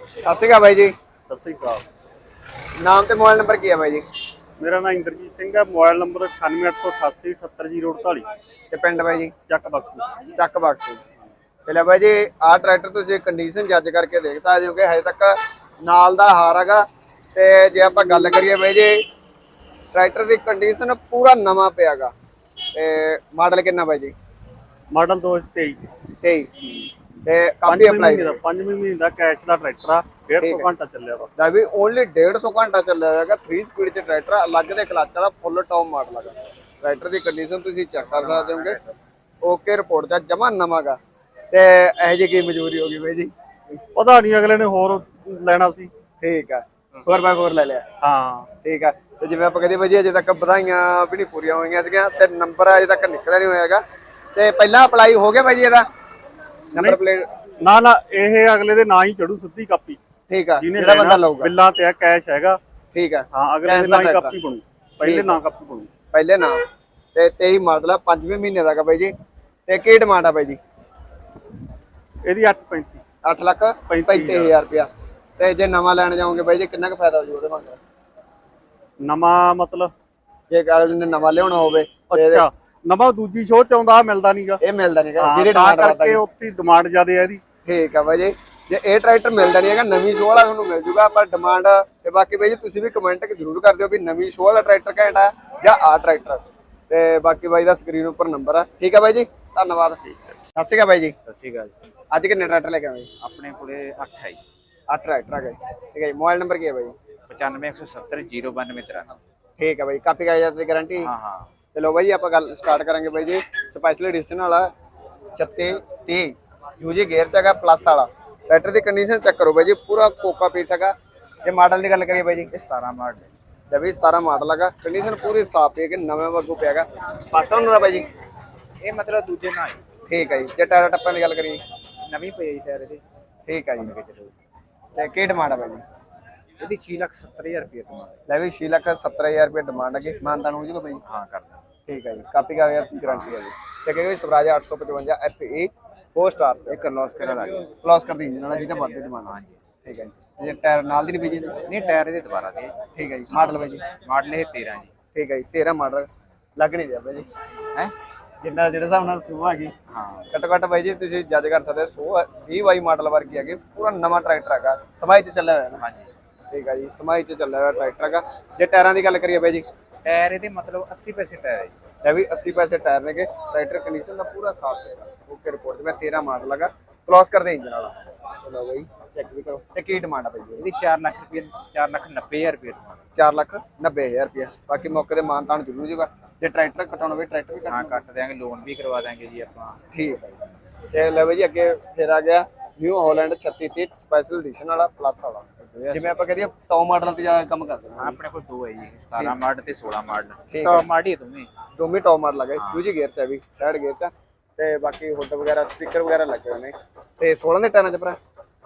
ਸਤਿ ਸ਼੍ਰੀ ਅਕਾਲ ਬਾਈ ਜੀ। ਸਤਿ ਸ੍ਰੀ ਅਕਾਲ। ਨਾਮ ਤੇ ਮੋਬਾਈਲ ਨੰਬਰ ਕੀ ਹੈ ਬਾਈ ਜੀ? ਮੇਰਾ ਨਾਮ ਇੰਦਰਜੀਤ ਸਿੰਘ ਹੈ ਮੋਬਾਈਲ ਨੰਬਰ 9888 78048 ਤੇ ਪਿੰਡ ਬਾਈ ਜੀ? ਚੱਕ ਬਖਤੂ ਚੱਕ ਬਖਸ਼ ਤੇ ਲੈ ਬਾਈ ਜੀ ਆਹ ਟਰੈਕਟਰ ਤੁਸੀਂ ਕੰਡੀਸ਼ਨ ਜੱਜ ਕਰਕੇ ਦੇਖ ਸਕਦੇ ਹੋ ਕਿ ਹਜੇ ਤੱਕ ਨਾਲ ਦਾ ਹਾਰ ਹੈਗਾ। ਤੇ ਜੇ ਆਪਾਂ ਗੱਲ ਕਰੀਏ ਬਾਈ ਜੀ ਟਰੈਕਟਰ ਦੀ ਕੰਡੀਸ਼ਨ ਪੂਰਾ ਨਵਾਂ ਪਿਆਗਾ ਤੇ ਮਾਡਲ ਕਿੰਨਾ ਬਾਈ ਜੀ? ਮਾਡਲ 2023 23 ਤੇ ਪੰਜਵੇਂ ਅਪਲਾਈ ਦਾ ਪੰਜਵੇਂ ਮਹੀਨੇ ਦਾ ਕੈਸ਼ ਦਾ ਟਰੈਕਟਰ ਆ 150 ਘੰਟਾ ਚੱਲਿਆ ਵਾ। ਦਾ ਵੀ ਓਨਲੀ 150 ਘੰਟਾ ਚੱਲਿਆ ਹੋਇਆਗਾ 3 ਸਪੀਡ ਚ ਟਰੈਕਟਰ ਆ, ਅਲੱਗ ਦੇ ਕਲਚ ਵਾਲਾ ਫੁੱਲ ਟੌਪ ਮਾਡਲ ਹੈਗਾ। ਟਰੈਕਟਰ ਦੀ ਕੰਡੀਸ਼ਨ ਤੁਸੀਂ ਚੈੱਕ ਕਰ ਸਕਦੇ ਹੋਗੇ। ਓਕੇ ਰਿਪੋਰਟ ਦਾ ਜਮਾ ਨਵਾਂਗਾ। ਤੇ ਇਹ ਜਿਹੀ ਕੀ ਮਜਬੂਰੀ ਹੋ ਗਈ ਬਾਈ ਜੀ? ਪਤਾ ਨਹੀਂ ਅਗਲੇ ਨੇ ਹੋਰ ਲੈਣਾ ਸੀ। ਠੀਕ ਆ। 4x4 ਲੈ ਲਿਆ। ਹਾਂ। ਠੀਕ ਆ। ਤੇ ਜਿਵੇਂ ਆਪਾਂ ਕਹਦੇ ਬਾਈ ਅਜੇ ਤੱਕ ਵਧਾਈਆਂ ਵੀ ਨਹੀਂ ਪੂਰੀਆਂ ਹੋਈਆਂ ਸੀਗੀਆਂ ਤੇ ਨੰਬਰ ਅਜੇ ਤੱਕ ਨਿਕਲਿਆ ਨਹੀਂ ਹੋਇਆਗਾ ਤੇ ਪਹਿਲਾਂ ਅਪਲਾਈ ਹੋ ਗਿਆ ਬਾਈ ਜੀ ਇਹਦਾ? ਨੰਬਰ ਪਲੇਟ ਨਾ ਨਾ ਇਹ ਅਗਲੇ ਦੇ ਨਾਂ ਹੀ ਚੜੂ ਸਿੱਧੀ ਕਾਪੀ। ਠੀਕ ਆ ਜਿਹੜਾ ਬੰਦਾ ਲਊਗਾ। ਬਿੱਲਾਂ ਤੇ ਆ ਕੈਸ਼ ਹੈਗਾ। ਠੀਕ ਆ। ਹਾਂ ਅਗਲੇ ਦੇ ਨਾਂ ਹੀ। ਕਾਪੀ ਬਣੂ। ਪਹਿਲੇ ਨਾਂ ਕਾਪੀ ਬਣੂ। ਪਹਿਲੇ ਨਾਮ ਤੇ 23 ਮਾਡਲ ਆ 5ਵੇਂ ਮਹੀਨੇ ਦਾ ਹੈਗਾ ਬਾਈ ਜੀ। ਤੇ ਕੀ ਡਿਮਾਂਡ ਆ ਬਾਈ ਜੀ? ਇਹਦੀ 835 8 ਲੱਖ 35000 ਰੁਪਇਆ। ਤੇ ਜੇ ਨਵਾਂ ਲੈਣ ਜਾਓਗੇ ਬਾਈ ਜੀ ਕਿੰਨਾ ਕੁ ਫਾਇਦਾ ਹੋ ਜੂ ਉਹਦੇ ਮੰਗਰ ਨਵਾਂ ਮਤਲਬ? ਜੇ ਅਗਲੇ ਨੇ ਨਵਾਂ ਲਿਆਉਣਾ ਹੋਵੇ ਅੱਛਾ। ਨਵਾਂ ਦੂਜੀ ਸ਼ੋਅ ਚ ਆਉਂਦਾ ਮਿਲਦਾ ਨਹੀਂਗਾ ਇਹ ਮਿਲਦਾ ਨਹੀਂਗਾ ਹਾਂ, ਜਿਹਦੀ ਡਿਮਾਂਡ ਕਰਕੇ ਉੱਥੇ ਡਿਮਾਂਡ ਜ਼ਿਆਦੇ ਆ ਇਹਦੀ। ਠੀਕ ਆ ਬਾਈ ਜੀ। ਜੇ ਇਹ ਟਰੈਕਟਰ ਮਿਲਦਾ ਨਹੀਂ ਹੈਗਾ ਨਵੀਂ ਸ਼ੋਅ ਵਾਲਾ ਤੁਹਾਨੂੰ ਮਿਲ ਜੂਗਾ ਪਰ ਡਿਮਾਂਡ ਤੇ ਬਾਕੀ ਬਾਈ ਜੀ ਤੁਸੀਂ ਵੀ ਕਮੈਂਟ ਜ਼ਰੂਰ ਕਰ ਦਿਓ ਵੀ ਨਵੀਂ ਸ਼ੋਅ ਵਾਲਾ ਟਰੈਕਟਰ ਘੈਂਟ ਆ ਜਾਂ ਆ। ਟਰੈਕਟਰ ਤੇ ਬਾਕੀ ਬਾਈ ਦਾ ਸਕਰੀਨ ਉੱਪਰ ਨੰਬਰ ਆ। ਠੀਕ ਆ ਬਾਈ ਜੀ ਧੰਨਵਾਦ। ਸਤਿ ਸ਼੍ਰੀ ਅਕਾਲ ਬਾਈ ਜੀ। ਸਤਿ ਸ਼੍ਰੀ ਅਕਾਲ। ਅੱਜ ਕਿੰਨੇ ਟਰੈਕਟਰ ਲੈ ਕੇ ਆਏ ਆਪਣੇ ਕੋਲੇ 8 ਹੈ ਜੀ। 8 ਟਰੈਕਟਰ ਆ ਗਏ। ਠੀਕ ਹੈ ਜੀ ਮੋਬਾਈਲ ਨੰਬਰ ਕੀ ਹੈ ਬਾਈ? 95170 092 ਠੀਕ ਹੈ ਬਾਈ ਕਾਪੀ ਕਾਗਜ਼ਾਤ ਦੀ ਗਾਰੰਟੀ ਹਾਂ ਹਾਂ। ਚਲੋ ਬਾਈ ਆਪਾਂ ਗੱਲ ਸਟਾਰਟ ਕਰਾਂਗੇ ਬਾਈ ਜੀ। ਸਪੈਸ਼ਲ ਐਡੀਸ਼ਨ ਵਾਲਾ 36 30 ਜੂਜੀ ਗੇਅਰ ਚ ਹੈਗਾ ਪਲੱਸ ਵਾਲਾ। ਟਰੈਕਟਰ ਦੀ ਕੰਡੀਸ਼ਨ ਚੈੱਕ ਕਰੋ ਬਾਈ ਜੀ ਪੂਰਾ ਕੋਕਾ ਪੀਸ ਹੈਗਾ। ਜੇ ਮਾਡਲ ਦੀ ਗੱਲ ਕਰੀਏ ਬਾਈ ਜੀ ਇਹ 17 ਮਾਡਲ ਹੈ। ਜਬੀ 17 ਮਾਡਲ ਹੈਗਾ ਕੰਡੀਸ਼ਨ ਪੂਰੀ ਸਾਫ਼ ਹੈ ਕਿ ਨਵੇਂ ਵਾਂਗੂ ਪਿਆਗਾ ਫਸਟ ਓਨਰ ਬਾਈ ਜੀ। ਇਹ ਮਤਲਬ ਦੂਜੇ ਨਾਲ ਹੈ। ਠੀਕ ਹੈ ਜੀ। ਜੇ ਟਾਇਰ ਟੱਪਾਂ ਦੀ ਗੱਲ ਕਰੀਏ। ਨਵੀਂ ਪਈ ਹੈ ਜੀ ਟਾਇਰ ਇਹਦੇ। ਠੀਕ ਹੈ ਜੀ। ਤੇ ਕੀ ਡਿਮਾਂਡ ਆ ਬਾਈ ਜੀ? ਇਹਦੀ 670000 ਰੁਪਏ ਤੁਹਾਡਾ ਲੈ ਵੀ 6 ਲੱਖ 70000 ਰੁਪਏ ਡਿਮਾਂਡ ਹੈਗੀ। ਮਾਨਤਾ ਨੂੰ ਜੂਗਾ ਬਾਈ ਜੀ। ਹਾਂ ਕਰਦਾ ਠੀਕ ਹੈ ਜੀ ਕਾਪੀ ਕਾਗਜ਼ਾਤ ਦੀ ਗਾਰੰਟੀ ਹੈ ਜੀ। ਤੇ ਕਹਿੰਦੇ ਸਵਰਾਜ 855 FE 4 ਸਟਾਰ ਚ। ਇਹ ਕਰਲੋਸ ਕਰਾ ਲੱਗ ਗਿਆ ਕਲੋਸ ਕਰ ਦੀ ਇੰਜਨ ਵਾਲਾ ਜਿਹਦਾ ਵੱਧ ਡਿਮਾਂਡ ਆ। ਠੀਕ ਹੈ ਜੀ ਜੇ ਟਾਇਰ ਨਾਲ ਦੀ ਨਹੀਂ ਬੀਜੀ ਨਹੀਂ ਟਾਇਰ ਇਹਦੇ ਦੁਬਾਰਾ ਦੇ। ਠੀਕ ਹੈ ਜੀ ਮਾਡਲ ਬਾਈ ਜੀ। ਮਾਡਲ ਇਹ 13 ਜੀ। ਠੀਕ ਹੈ ਜੀ 13 ਮਾਡਲ ਲੱਗ ਨਹੀਂ ਰਿਹਾ ਜੀ। ਹੈ? ਜਿੰਨਾ ਜਿਹੜੇ ਹਿਸਾਬ ਨਾਲ ਸੂਹ ਆ ਗਈ। ਹਾਂ। ਘੱਟੋ ਘੱਟ ਬਾਈ ਜੀ ਤੁਸੀਂ ਜੱਜ ਕਰ ਸਕਦੇ ਸੂਹ 20 ਬਾਈ ਮਾਡਲ ਵਰਗੀ ਹੈਗੀ ਪੂਰਾ ਨਵਾਂ ਟਰੈਕਟਰ ਹੈਗਾ ਸਮਾਈ ਚ ਚੱਲਿਆ ਹੋਇਆ ਹਾਂਜੀ। ਠੀਕ ਹੈ ਜੀ ਸਮਾਈ ਚ ਚੱਲਿਆ ਹੋਇਆ ਟਰੈਕਟਰ ਹੈਗਾ। ਜੇ ਟਾਇਰਾਂ ਦੀ ਗੱਲ ਕਰੀਏ ਬਾਈ ਜੀ ਟਾਇਰ ਇਹਦੇ ਮਤਲਬ 80 ਪੈਸੇ ਟਾਇਰ ਹੈ ਜੀ। ਇਹ ਵੀ 80 ਪੈਸੇ ਟਾਇਰ ਨੇਗੇ ਟਰੈਕਟਰ ਕੰਡੀਸ਼ਨ ਦਾ ਪੂਰਾ ਸਾਫ਼ ਹੈਗਾ ਓਕੇ ਰਿਪੋਰਟ ਤੇ ਮੈਂ 13 ਮਾਡਲ ਹੈਗਾ ਕਲੋਸ ਕਰਦੇ ਇੰਜਨ ਵਾਲਾ। ਚਲੋ ਬਾਈ ਚੈੱਕ ਵੀ ਕਰੋ। ਤੇ ਕੀ ਡਿਮਾਂਡ ਆ ਬਾਈ ਜੀ ਇਹਦੀ 4 ਲੱਖ ਰੁਪਏ 4 ਲੱਖ 90000 ਰੁਪਏ ਤੁਹਾਡਾ 4 ਲੱਖ 90000 ਰੁਪਇਆ ਬਾਕੀ ਮੌਕੇ ਤੇ ਮਾਨਤਾਨ ਜ਼ਰੂਰ ਜੂਗਾ। ਜੇ ਟਰੈਕਟਰ ਕਟਾਉਣਾ ਹੋਵੇ ਟਰੈਕਟਰ ਵੀ ਹਾਂ ਕੱਟ ਦਿਆਂਗੇ ਲੋਨ ਵੀ ਕਰਵਾ ਦਿਆਂਗੇ ਜੀ ਆਪਾਂ। ਠੀਕ ਹੈ ਜੀ। ਤੇ ਲੈ ਬਾਈ ਜੀ ਅੱਗੇ ਫਿਰ ਆ ਗਿਆ ਨਿਊ ਹਾਲੈਂਡ 3630 ਸਪੈਸ਼ਲ ਐਡੀਸ਼ਨ ਵਾਲਾ ਪਲੱਸ ਵਾਲਾ। ਜਿਵੇਂ ਆਪਾਂ ਕਹਦੇ ਟੌਪ ਮਾਡਲ ਤੇ ਜ਼ਿਆਦਾ ਕੰਮ ਕਰਦੇ ਹਾਂ। ਹਾਂ ਆਪਣੇ ਕੋਲ ਦੋ ਹੈ ਜੀ 17 ਮਾਡਲ ਤੇ 16 ਮਾਡਲ। ਤਾਂ ਮਾਡਲ ਹੀ ਦੋਵੇਂ। ਦੋਵੇਂ ਟੌਪ ਮਾਡਲ ਲਗੇ ਦੂਜੀ ਗੇਅਰ ਚ ਹੈ ਵੀ ਸਾਈਡ ਗੇਅਰ ਚ। ਤੇ ਬਾਕੀ ਹੁੱਡ ਵਗੈਰਾ ਸਪੀਕਰ ਵਗੈਰਾ ਲੱਗੇ ਹੋਏ ਨੇ ਤੇ 16 ਦੇ ਟਾਇਰਾਂ ਚ ਭਰਾ?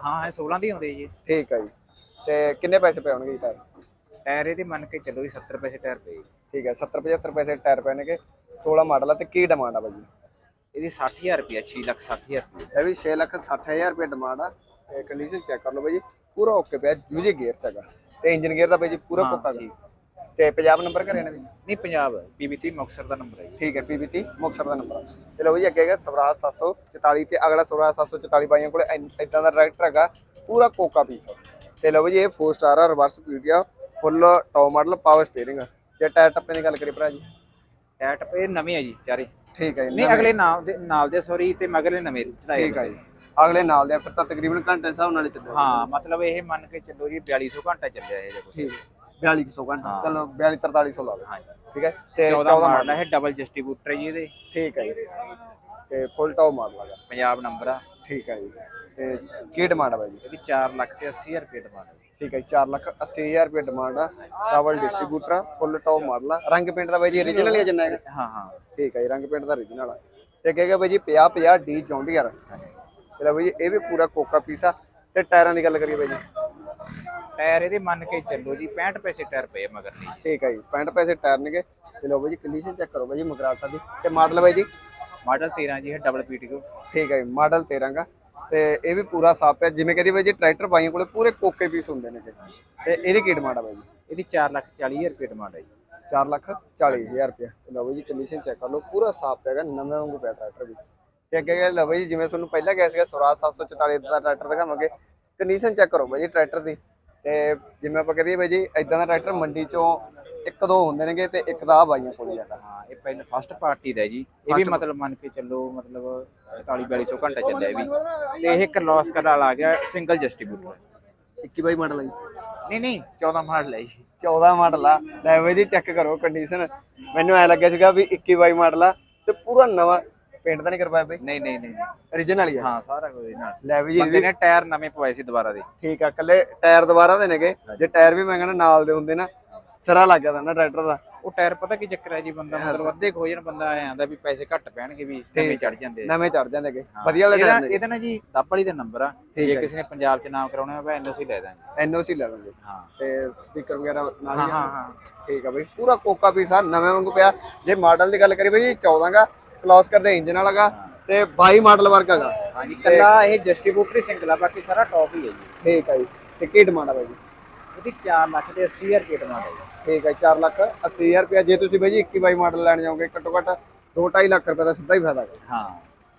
ਹਾਂ ਇਹ 16 ਦੇ ਹੁੰਦੇ ਜੀ। ਠੀਕ ਹੈ ਜੀ। ਤੇ ਕਿੰਨੇ ਪੈਸੇ ਪਏ ਹੋਣਗੇ ਜੀ ਟਾਇਰ? ਟਾਇਰ ਇਹਦੇ ਮੰਨ ਕੇ ਚੱਲੋ ਜੀ 70 ਪੈਸੇ ਟਾਇਰ ਪਏ। ਠੀਕ ਹੈ 70 75 ਪੈਸੇ ਟਾਇਰ ਪਏ ਨੇਗੇ। 16 ਮਾਡਲ ਆ ਤੇ ਕੀ ਡਿਮਾਂਡ ਆ ਬਾਈ ਇਹਦੀ 60000 ਰੁਪਏ 6 ਲੱਖ 60000 ਰੁਪਏ ਇਹ ਵੀ 6 ਲੱਖ 60000 ਰੁਪਏ ਡਿਮਾਂਡ ਆ। ਕੰਡੀਸ਼ਨ ਚੈੱਕ ਕਰ ਲਓ ਬਾਈ ਪੂਰਾ ਓਕੇ ਪਿਆ ਜੂਜੀ ਗੇਅਰ ਚ ਹੈਗਾ। ਤੇ ਇੰਜਨ ਗੇਅਰ ਦਾ ਬਾਈ ਜੀ ਪੂਰਾ ਕੋਕਾ ਗਾ ਤੇ ਪੰਜਾਬ ਨੰਬਰ ਘਰੇ ਨੇ ਵੀ? ਨਹੀਂ ਪੰਜਾਬ ਪੀਬੀਟੀ ਮੁਕਸਰ ਦਾ ਨੰਬਰ ਹੈ ਜੀ। ਠੀਕ ਹੈ ਪੀਬੀਟੀ ਮੁਕਤਸਰ ਦਾ ਨੰਬਰ ਚਲੋ ਬਾਈ ਅੱਗੇ ਹੈਗਾ ਸਵਰਾਜ 744 ਤੇ ਅਗਲਾ ਸਵਰਾਜ 744 ਬਾਈਆਂ ਕੋਲੇ ਇਦਾਂ ਦਾ ਟਰੈਕਟਰ ਹੈਗਾ ਪੂਰਾ ਕੋਕਾ ਪੀਸ ਤੇ ਲਓ ਬਾਈ ਇਹ 4 ਸਟਾਰ ਆ reverse ਪੀਟੀਆ full top model power steering ਜੇ ਟਾਇਰ ਟੱਪੇ ਦੀ ਗੱਲ ਕਰੀ ਭਰਾ ਜੀ। ਟਾਇਰ ਟਪੇ ਨਵੇਂ ਹੈ ਜੀ ਚਾਰੇ। ਠੀਕ ਹੈ ਜੀ ਨਹੀਂ ਅਗਲੇ ਨਾਲ ਦੇ ਨਾਲ ਦੇ ਸੌਰੀ ਤੇ ਮਗਰਲੇ ਨਵੇਂ ਚੜਾਏ ਠੀਕ ਹੈ ਜੀ। ਅਗਲੇ ਨਾਲ ਦੇ ਫਿਰ ਤਾਂ ਤਕਰੀਬਨ ਘੰਟੇ ਹਿਸਾਬ ਨਾਲ ਹੀ ਚੱਲੇਗਾ ਹਾਂ ਮਤਲਬ ਇਹ ਮੰਨ ਕੇ ਚੱਲੋ ਜੀ 4200 ਘੰਟਾ ਚੱਲਿਆ ਇਹ ਦੇਖੋ ਠੀਕ 4200 ਘੰਟਾ। ਚਲੋ 42 4300 ਲਾ ਲਓ। ਹਾਂ ਠੀਕ ਹੈ ਤੇ 14 ਮਾਡਲ ਹੈ ਡਬਲ ਡਿਸਟ੍ਰੀਬਿਊਟਰ ਹੈ ਜੀ ਇਹਦੇ। ਠੀਕ ਹੈ ਜੀ। ਤੇ ਫੁੱਲ ਟੌਪ ਮਾਡਲ ਹੈਗਾ ਪੰਜਾਬ ਨੰਬਰ ਆ। ਠੀਕ ਹੈ ਜੀ। ਤੇ ਕੀ ਡਿਮਾਂਡ ਬਾਈ ਜੀ? ਇਹਦੀ 4 ਲੱਖ ਤੇ 80000 ਰੁਪਏ ਡਿਮਾਂਡ ਹੈ। ਠੀਕ ਹੈ 4 ਲੱਖ 80000 ਰੁਪਏ ਡਿਮਾਂਡ ਆ। ਡਬਲ ਡਿਸਟ੍ਰੀਬਿਊਟਰ ਆ ਫੁੱਲ ਟੌਪ ਮਾਡਲ ਆ ਰੰਗ ਪੇਂਟ ਦਾ ਬਾਈ ਜੀ origignal ਹੀ ਜਿੰਨਾ ਹੈਗਾ। ਹਾਂ ਹਾਂ। ਠੀਕ ਹੈ ਜੀ ਰੰਗ ਪੇਂਟ ਦਾ origignal ਆ। ਤੇ ਅੱਗੇ ਹੈਗਾ ਬਾਈ ਜੀ 50 50 ਡੀ ਜੌਂਡੀਅਰ ਤੇ ਬਾਈ ਜੀ ਇਹ ਵੀ ਪੂਰਾ ਕੋਕਾ ਪੀਸ ਤੇ ਟਾਇਰਾਂ ਦੀ ਗੱਲ ਕਰੀਏ ਬਾਈ ਜੀ। ਟਾਇਰ ਇਹਦੇ ਮੰਨ ਕੇ ਚੱਲੋ ਜੀ 65 ਪੈਸੇ ਟਾਇਰ ਪਏ ਮਗਰ ਨਹੀਂ। ਠੀਕ ਹੈ ਜੀ 65 ਪੈਸੇ ਟਾਇਰ ਨੇਗੇ। ਤੇ ਲਓ ਬਾਈ ਜੀ ਕੰਡੀਸ਼ਨ ਚੈੱਕ ਕਰੋ ਬਾਈ ਜੀ ਮਗਰਾਟਾ ਦੀ। ਤੇ ਮਾਡਲ ਬਾਈ ਜੀ? ਮਾਡਲ 13 ਜੀ ਹੈ ਡਬਲ ਪੀਟੀਓ ਠੀਕ ਹੈ। ਜੀ ਮਾਡਲ 13 ਗਾ। ਤੇ ਇਹ ਵੀ ਪੂਰਾ ਸਾਫ਼ ਹੈ ਜਿਵੇਂ ਕਹਦੀ ਬਾਈ ਜੀ ਟਰੈਕਟਰ ਬਾਈਆਂ ਕੋਲੇ ਪੂਰੇ ਕੋਕੇ ਪੀਸ ਹੁੰਦੇ ਨੇ। ਤੇ ਇਹਦੀ ਕੀ ਡਿਮਾਂਡ ਆ ਬਾਈ ਜੀ? ਇਹਦੀ 4 ਲੱਖ 40 ਹਜ਼ਾਰ ਰੁਪਏ ਡਿਮਾਂਡ ਹੈ ਜੀ। 4 ਲੱਖ 40 ਹਜ਼ਾਰ ਰੁਪਏ ਤੇ ਲਓ ਬਾਈ ਜੀ ਕੰਡੀਸ਼ਨ ਚੈੱਕ ਕਰ ਲਓ ਪੂਰਾ ਸਾਫ਼ ਹੈਗਾ ਨਵੇਂ ਵਾਂਗੂ ਪਿਆ ਟਰੈਕਟਰ ਵੀ। ਤੇ ਅੱਗੇ ਲਓ ਬਾਈ ਜੀ ਜਿਵੇਂ ਤੁਹਾਨੂੰ ਪਹਿਲਾਂ ਕਿਹਾ ਸੀਗਾ ਸਵਰਾਜ 744 ਦਾ ਟਰੈਕਟਰ ਦਿਖਾਵਾਂਗੇ। ਕੰਡੀਸ਼ਨ ਚੈੱਕ ਕਰੋ ਬਾਈ ਜੀ ਟਰੈਕਟਰ ਦੀ। ਤੇ ਜਿਵੇਂ ਆਪਾਂ ਕਹਦੇ ਬਾਈ ਜੀ ਇਦਾਂ ਦਾ ਟਰੈਕਟਰ ਮੰਡੀ ਚੋਂ ਇੱਕ ਦੋ ਹੁੰਦੇ ਨੇਗੇ ਤੇ ਇੱਕ ਦਾ ਬਾਈਆਂ ਕੋਲ ਜਾਂਦਾ ਹਾਂ ਇਹ ਪਹਿਲਾਂ ਫਸਟ ਪਾਰਟੀ ਦਾ ਹੈ ਜੀ। ਇਹ ਵੀ ਮਤਲਬ ਮੰਨ ਕੇ ਚੱਲੋ ਮਤਲਬ 41 4200 ਘੰਟਾ ਚੱਲਿਆ ਇਹ ਵੀ। ਤੇ ਇਹ ਕਰਲੋਸ ਕਰਾਲ ਆ ਗਿਆ ਸਿੰਗਲ ਡਿਸਟ੍ਰੀਬਿਊਟਰ 21 ਬਾਈ ਮਾਡਲ ਜੀ। ਨਹੀਂ ਨਹੀਂ 14 ਮਾਡਲ ਹੈ ਜੀ। 14 ਮਾਡਲ ਆ। ਲੈ ਬਾਈ ਜੀ ਚੈੱਕ ਕਰੋ ਕੰਡੀਸ਼ਨ ਮੈਨੂੰ ਐ ਲੱਗਿਆ ਸੀਗਾ ਵੀ 21 ਬਾਈ ਮਾਡਲ ਆ ਤੇ ਪੂਰਾ ਨਵਾਂ ਪੇਂਟ ਤਾਂ ਨਹੀਂ ਕਰਵਾਇਆ ਬਾਈ? ਨਹੀਂ ਨਹੀਂ ਨਹੀਂ origignal ਹੀ ਆ? ਹਾਂ ਸਾਰਾ ਕੁਝ ਇਹਨਾਂ ਲੈ ਵੀ ਜੀ ਬੰਦੇ ਨੇ ਟਾਇਰ ਨਵੇਂ ਪਵਾਏ ਸੀ ਦੁਬਾਰਾ ਦੇ। ਠੀਕ ਆ ਕੱਲੇ ਟਾਇਰ ਦੁਬਾਰਾ ਦੇ ਨੇਗੇ। ਜੇ ਟਾਇਰ ਵੀ ਮੈਂ ਕਹਿੰਦਾ ਨਾਲ ਦੇ ਹੁੰਦੇ ਨਾ ਸਿਰਾ ਲੱਗ ਜਾਂਦਾ ਨਾ ਟਰੈਕਟਰ ਦਾ। ਉਹ ਟਾਇਰ ਪਤਾ ਕੀ ਚੱਕਰ ਹੈ ਜੀ ਬੰਦਾ ਮਤਲਬ ਅੱਧੇ ਖੋ ਜਾਣ ਬੰਦਾ ਐ ਆਂਦਾ ਵੀ ਪੈਸੇ ਘੱਟ ਪੈਣਗੇ ਵੀ ਨਵੇਂ ਚੜ ਜਾਂਦੇ ਆ। ਨਵੇਂ ਚੜ ਜਾਂਦੇਗੇ ਵਧੀਆ ਵਾਲੇ ਇਹਦਾ ਟਾਇਰ ਨੇ ਇਹਦਾ ਨਾ ਜੀ ਦੱਬ ਵਾਲੀ ਦਾ ਨੰਬਰ ਆ। ਜੇ ਕਿਸੇ ਨੇ ਪੰਜਾਬ ਚ ਨਾਮ ਕਰਾਉਣਾ ਹੋਵੇ ਐਨਓਸੀ ਲੈ ਦਾਂਗੇ। ਐਨਓਸੀ ਲੈ ਦਾਂਗੇ। ਹਾਂ। ਤੇ ਸਪੀਕਰ ਵਗੈਰਾ ਨਾਲ ਹਾਂ ਹੀ ਆ। ਹਾਂ। ਹਾਂ ਠੀਕ ਆ ਬਈ। ਪੂਰਾ ਕੋਕਾ ਪੀਸ ਆ ਨਵੇਂ ਵਾਂਗੂ ਪਿਆ। ਜੇ ਮਾਡਲ ਦੀ ਗੱਲ ਕਰੀ ਬਈ 14 ਦਾ ਕਲੋਸ ਕਰਦੇ ਇੰਜਨ ਵਾਲਾਗਾ ਤੇ 22 ਮਾਡਲ ਵਰਗਾ ਗਾ। ਹਾਂਜੀ ਕੱਲਾ ਇਹ ਡਿਸਟ੍ਰੀਬਿਊਟਰ ਹੀ ਸਿੰਗਲ ਆ ਬਾਕੀ ਸਾਰਾ ਟੌਪ ਹੀ ਹੈ ਜੀ। ਠੀਕ ਆ ਜੀ। ਤੇ ਕੀ ਡਿਮਾਂਡ ਆ ਬਾਈ ਜੀ? ਇਹਦੀ 4 ਲੱਖ ਤੇ 80 ਹਜ਼ਾਰ ਰੁਪਏ ਡਿਮਾਂਡ ਹੈ ਠੀਕ ਹੈ 4 ਲੱਖ 80 ਹਜ਼ਾਰ ਰੁਪਇਆ। ਜੇ ਤੁਸੀਂ ਬਾਈ ਜੀ 21 ਬਾਈ ਮਾਡਲ ਲੈਣ ਜਾਓਗੇ ਘੱਟੋ ਘੱਟ 2.5 ਲੱਖ ਰੁਪਏ ਦਾ ਸਿੱਧਾ ਹੀ ਫਾਇਦਾ ਹੈ ਹਾਂ।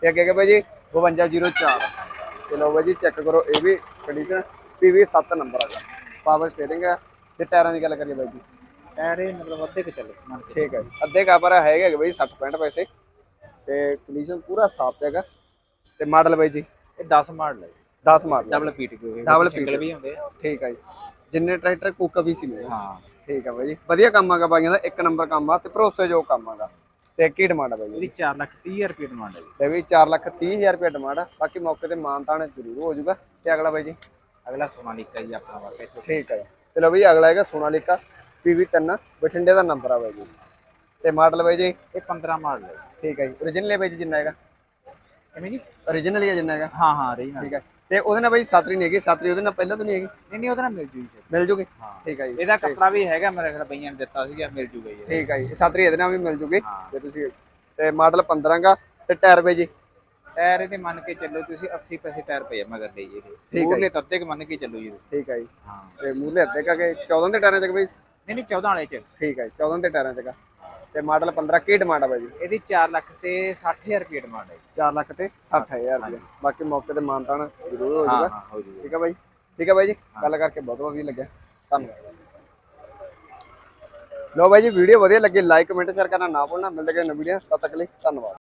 ਤੇ ਅੱਗੇ ਅੱਗੇ ਬਾਈ ਜੀ 5204 ਤੇ ਲਓ ਬਾਈ ਜੀ ਚੈੱਕ ਕਰੋ ਇਹ ਵੀ ਕੰਡੀਸ਼ਨ PV 7 ਨੰਬਰ ਹੈਗਾ ਪਾਵਰ ਸਟੀਅਰਿੰਗ ਹੈ ਤੇ ਟਾਇਰਾਂ ਦੀ ਗੱਲ ਕਰੀਏ ਬਾਈ ਜੀ। ਟਾਇਰ ਇਹ ਮਤਲਬ ਅੱਧੇ ਕੁ ਚੱਲੇ ਕੇ ਠੀਕ ਹੈ ਅੱਧੇ ਹੈਗੇ ਹੈਗੇ ਬਾਈ 60 65 ਪੈਸੇ। ਤੇ ਕੰਡੀਸ਼ਨ ਪੂਰਾ ਸਾਫ਼ ਹੈਗਾ। ਤੇ ਮਾਡਲ ਬਾਈ ਜੀ? ਇਹ 10 ਮਾਡਲ ਹੈ 10 ਮਾਡਲ ਡਬਲ ਪੀਟ Double ਸਿੰਗਲ ਵੀ ਹੁੰਦੇ ਆ। ਠੀਕ ਹੈ ਜੀ। ਜਿੰਨੇ ਟਰੈਕਟਰ ਕੁੱਕ ਵੀ ਸੀ ਹਾਂ। ਠੀਕ ਹੈ ਬਾਈ ਜੀ। ਵਧੀਆ ਕੰਮ ਆਗਾ ਬਾਈਆਂ ਦਾ ਇੱਕ ਨੰਬਰ ਕੰਮ ਆ ਤੇ ਭਰੋਸੇਯੋਗ ਕੰਮ ਆਗਾ ਤੇ ਕੀ ਡਿਮਾਂਡ ਆ ਬਾਈ ਜੀ। ਇਹਦੀ 4 ਲੱਖ 30 ਹਜ਼ਾਰ ਰੁਪਏ ਡਿਮਾਂਡ ਹੈ ਤੇ ਵੀ 4 ਲੱਖ 30 ਹਜ਼ਾਰ ਰੁਪਏ ਡਿਮਾਂਡ ਆ। ਬਾਕੀ ਮੌਕੇ ਤੇ ਮਾਨਤਾਨ ਜ਼ਰੂਰ ਹੋ ਜਾਊਗਾ। ਤੇ ਅਗਲਾ ਬਾਈ ਜੀ? ਅਗਲਾ ਸੋਨਾਲੀਕਾ ਜੀ ਆਪਣਾ ਇੱਥੋਂ। ਠੀਕ ਹੈ ਲਓ ਬਈ ਅਗਲਾ ਹੈਗਾ ਸੋਨਾਲੀਕਾ PV3 ਬਠਿੰਡੇ ਦਾ ਨੰਬਰ ਆ ਬਾਈ ਜੀ। ਤੇ ਮਾਡਲ ਬਾਈ ਜੀ ਇਹ 15 ਮਾਡਲ ਹੈ। ਜੀ। ਠੀਕ ਹੈ ਜੀ। Origignal ਹੈ ਬਾਈ ਜੀ ਜਿੰਨਾ ਹੈਗਾ? ਕਿਵੇਂ ਜੀ? Origignal ਹੀ ਹੈ ਜਿੰਨਾ ਹੈਗਾ। ਹਾਂ ਹਾਂ ਰਹੀ ਠੀਕ ਹੈ। ਤੇ ਉਹਦੇ ਨਾਲ ਬਾਈ ਸਾਤਰੀ ਨਹੀਂ ਹੈਗੀ। ਸਾਤਰੀ ਉਹਦੇ ਨਾਲ ਪਹਿਲਾਂ ਤੋਂ ਨਹੀਂ ਹੈਗੀ। ਨਹੀਂ ਨਹੀਂ ਉਹਦੇ ਨਾਲ ਮਿਲ ਜੂਗੀ ਮਿਲ ਜੂਗੀ? ਹਾਂ। ਠੀਕ ਹੈ ਜੀ। ਇਹਦਾ ਕੱਪੜਾ ਵੀ ਹੈਗਾ ਮੇਰੇ ਖਿਆਲ ਬਈਆਂ ਨੇ ਦਿੱਤਾ ਸੀਗਾ ਮਿਲ ਜੂਗਾ ਜੀ। ਠੀਕ ਹੈ ਜੀ। ਸਾਤਰੀ ਇਹਦੇ ਨਾਲ ਵੀ ਮਿਲ ਜੂਗੀ। ਜੇ ਤੁਸੀਂ ਤੇ ਮਾਡਲ 15 ਗਾ। ਤੇ ਟਾਇਰ ਬਾਈ ਜੀ? ਟਾਇਰ ਇਹਦੇ ਮੰਨ ਕੇ ਚੱਲੋ ਤੁਸੀਂ 80 ਪੈਸੇ ਟਾਇਰ ਪਏ ਮਗਰ ਲਈ ਇਹਦੇ। ਮੂਰਲੇ ਤਾਂ ਅੱਧੇ ਕੁ ਮੰਨ ਕੇ ਚੱਲੋ ਜੀ। ਠੀਕ ਹੈ ਜੀ। ਹਾਂ। ਤੇ ਮੂਰਲੇ ਅੱਧੇ ਕਾ ਕੇ 14 ਦੇ ਟਾਇਰਾਂ ਚ ਬਾਈ? ਨਹੀਂ ਨਹੀਂ 14 ਵਾਲੇ ਚ। ਠੀਕ ਹੈ ਜੀ, 14 ਦੇ ਟਾਇਰਾਂ ਗਾ। ਤੇ ਮਾਡਲ 15 ਕੀ ਡਿਮਾਂਡ ਆ ਬਾਈ ਜੀ? ਇਹਦੀ 4 ਲੱਖ ਤੇ 60000 ਰੁਪਏ ਡਿਮਾਂਡ ਹੈ ਜੀ। 4 ਲੱਖ ਤੇ 60000 ਰੁਪਏ ਬਾਕੀ ਮੌਕੇ ਤੇ ਮਾਨਤਾਨ ਜ਼ਰੂਰ ਹੋ ਹਾਂ ਜਾਊਗਾ ਹਾਂ ਹੋ ਠੀਕ ਹੈ ਬਾਈ? ਠੀਕ ਹੈ ਬਾਈ ਜੀ? ਗੱਲ ਕਰਕੇ ਬਹੁਤ ਵਧੀਆ ਲੱਗਿਆ। ਧੰਨਵਾਦ। ਲੋ ਬਾਈ ਜੀ ਵੀਡੀਓ ਵਧੀਆ ਲੱਗੀ। ਲਾਈਕ ਕਮੈਂਟ ਸ਼ੇਅਰ ਕਰਨਾ ਨਾ ਭੁੱਲਣਾ। ਮਿਲਦੇ ਗਏ ਨਵੀਂ ਵੀਡੀਓ ਤਦ ਤੱਕ ਲਈ ਧੰਨਵਾਦ।